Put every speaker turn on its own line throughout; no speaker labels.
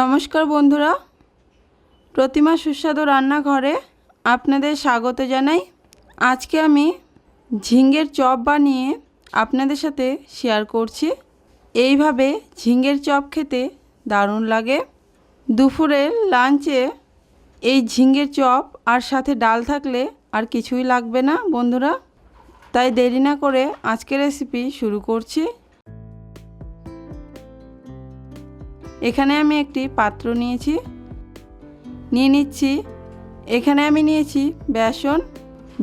নমস্কার বন্ধুরা। প্রতিমা সুস্বাদু রান্নাঘরে আপনাদের স্বাগত জানাই। আজকে আমি ঝিঙ্গের চপ বানিয়ে আপনাদের সাথে শেয়ার করছি। এইভাবে ঝিঙ্গের চপ খেতে দারুণ লাগে। দুপুরের লাঞ্চে এই ঝিঙ্গের চপ আর সাথে ডাল থাকলে আর কিছুই লাগবে না বন্ধুরা। তাই দেরি না করে আজকের রেসিপি শুরু করছি। এখানে আমি একটি পাত্র নিয়েছি। নিয়ে নিচ্ছি। এখানে আমি নিয়েছি বেসন।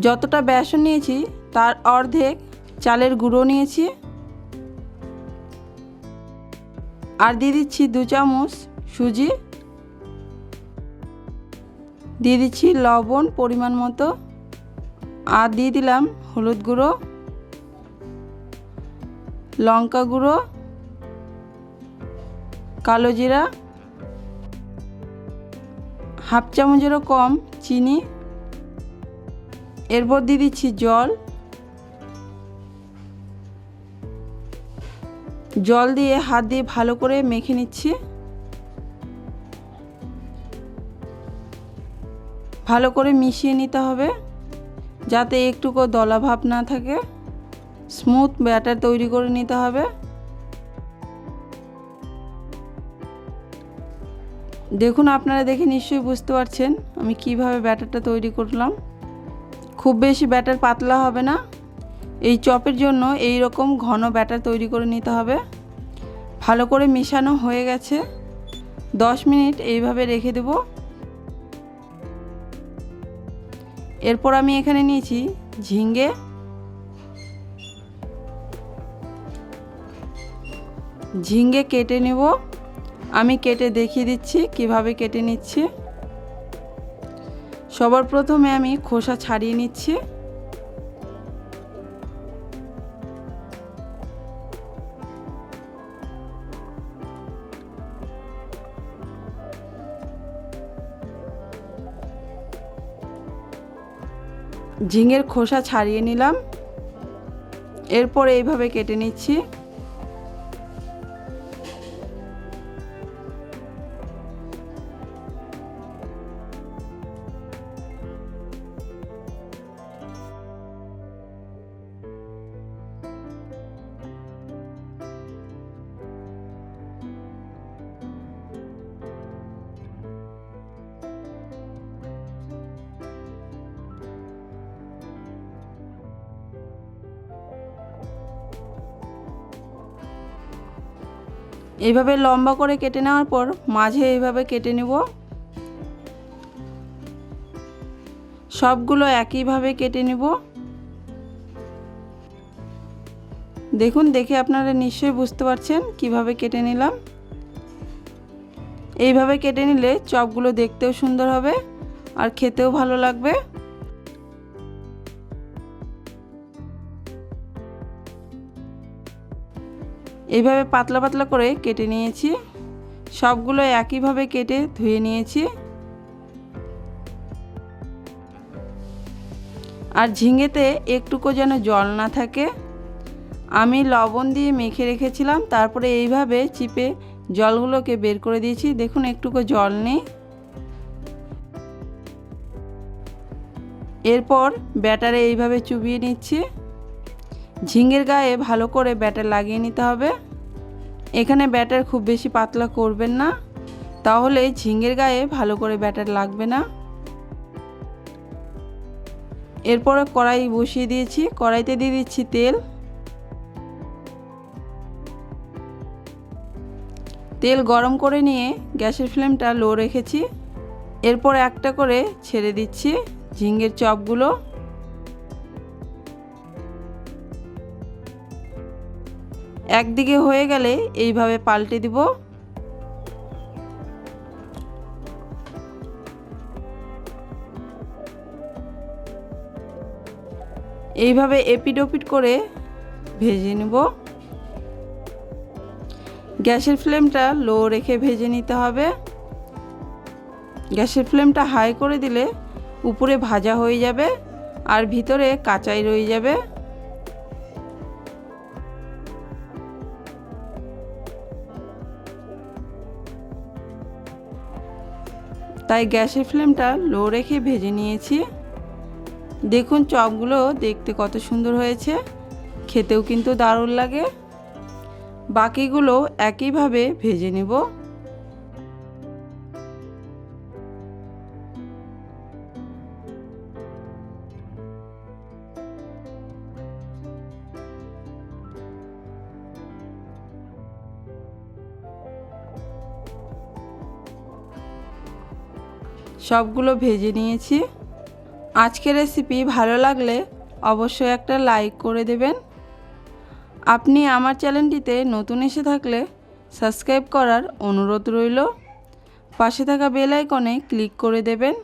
যতটা বেসন নিয়েছি, তার অর্ধেক চালের গুঁড়ো নিয়েছি। আর দিয়ে দিচ্ছি দু চামচ সুজি। দিয়ে দিচ্ছি লবণ পরিমাণ মতো। আর দিয়ে দিলাম হলুদ গুঁড়ো, লঙ্কা গুঁড়ো। কালো জিরা, হাফ চামচেরও কম চিনি, এরপর দিয়ে দিচ্ছি জল। জল দিয়ে হাত দিয়ে ভালো করে মেখে নিচ্ছি। ভালো করে মিশিয়ে নিতে হবে যাতে একটুকু দলা ভাব না থাকে। স্মুথ ব্যাটার তৈরি করে নিতে হবে। দেখুন, আপনারা দেখে নিশ্চয়ই বুঝতে পারছেন আমি কীভাবে ব্যাটারটা তৈরি করলাম। খুব বেশি ব্যাটার পাতলা হবে না। এই চপের জন্য এই রকম ঘন ব্যাটার তৈরি করে নিতে হবে। ভালো করে মেশানো হয়ে গেছে। দশ মিনিট এইভাবে রেখে দেব। এরপর আমি এখানে নিয়েছি ঝিঙ্গে। ঝিঙ্গে কেটে নেব। আমি কেটে দেখিয়ে দিচ্ছি, কীভাবে কেটে নিচ্ছি। সবার প্রথমে আমি খোসা ছাড়িয়ে নিচ্ছি। ঝিঙের খোসা ছাড়িয়ে নিলাম। এরপর এইভাবে কেটে নিচ্ছি। এইভাবে লম্বা করে কেটে নেওয়ার পর মাঝে এইভাবে কেটে নেব। সবগুলো একইভাবে কেটে নেব। দেখুন, দেখে আপনারা নিশ্চয়ই বুঝতে পারছেন কীভাবে কেটে নিলাম। এইভাবে কেটে নিলে চপগুলো দেখতেও সুন্দর হবে আর খেতেও ভালো লাগবে। এইভাবে পাতলা পাতলা করে কেটে নিয়েছি। সবগুলো একইভাবে কেটে ধুয়ে নিয়েছি। আর ঝিঙেতে একটুকু যেন জল না থাকে। আমি লবণ দিয়ে মেখে রেখেছিলাম, তারপরে এইভাবে চিপে জলগুলোকে বের করে দিয়েছি। দেখুন, একটুকু জল নেই। এরপর ব্যাটারে এইভাবে চুবিয়ে নিচ্ছি। ঝিঙের গায়ে ভালো করে ব্যাটার লাগিয়ে নিতে হবে। এখানে ব্যাটার খুব বেশি পাতলা করবেন না, তাহলে ঝিঙের গায়ে ভালো করে ব্যাটার লাগবে না। এরপরে কড়াই বসিয়ে দিয়েছি, কড়াইতে দিয়ে দিচ্ছি তেল। তেল গরম করে নিয়ে গ্যাসের ফ্লেমটা লো রেখেছি। এরপর একটা করে ছেড়ে দিচ্ছি ঝিঙ্গের চপগুলো। একদিকে হয়ে গেলে এইভাবে পাল্টে দিব। এইভাবে এপিড ওপিড করে ভেজে নেব। গ্যাসের ফ্লেমটা লো রেখে ভেজে নিতে হবে। গ্যাসের ফ্লেমটা হাই করে দিলে উপরে ভাজা হয়ে যাবে আর ভিতরে কাঁচাই রয়ে যাবে। তাই গ্যাসের ফ্লেমটা লো রেখে ভেজে নিয়েছি। দেখুন চপগুলো দেখতে কত সুন্দর হয়েছে। খেতেও কিন্তু দারুণ লাগে। বাকিগুলো একইভাবে ভেজে নেব। সবগুলো ভেজে নিয়েছি। আজকের রেসিপি ভালো লাগলে অবশ্যই একটা লাইক করে দেবেন। আপনি আমার চ্যানেলটিতে নতুন এসে থাকলে সাবস্ক্রাইব করার অনুরোধ রইল। পাশে থাকা বেল আইকনে ক্লিক করে দেবেন।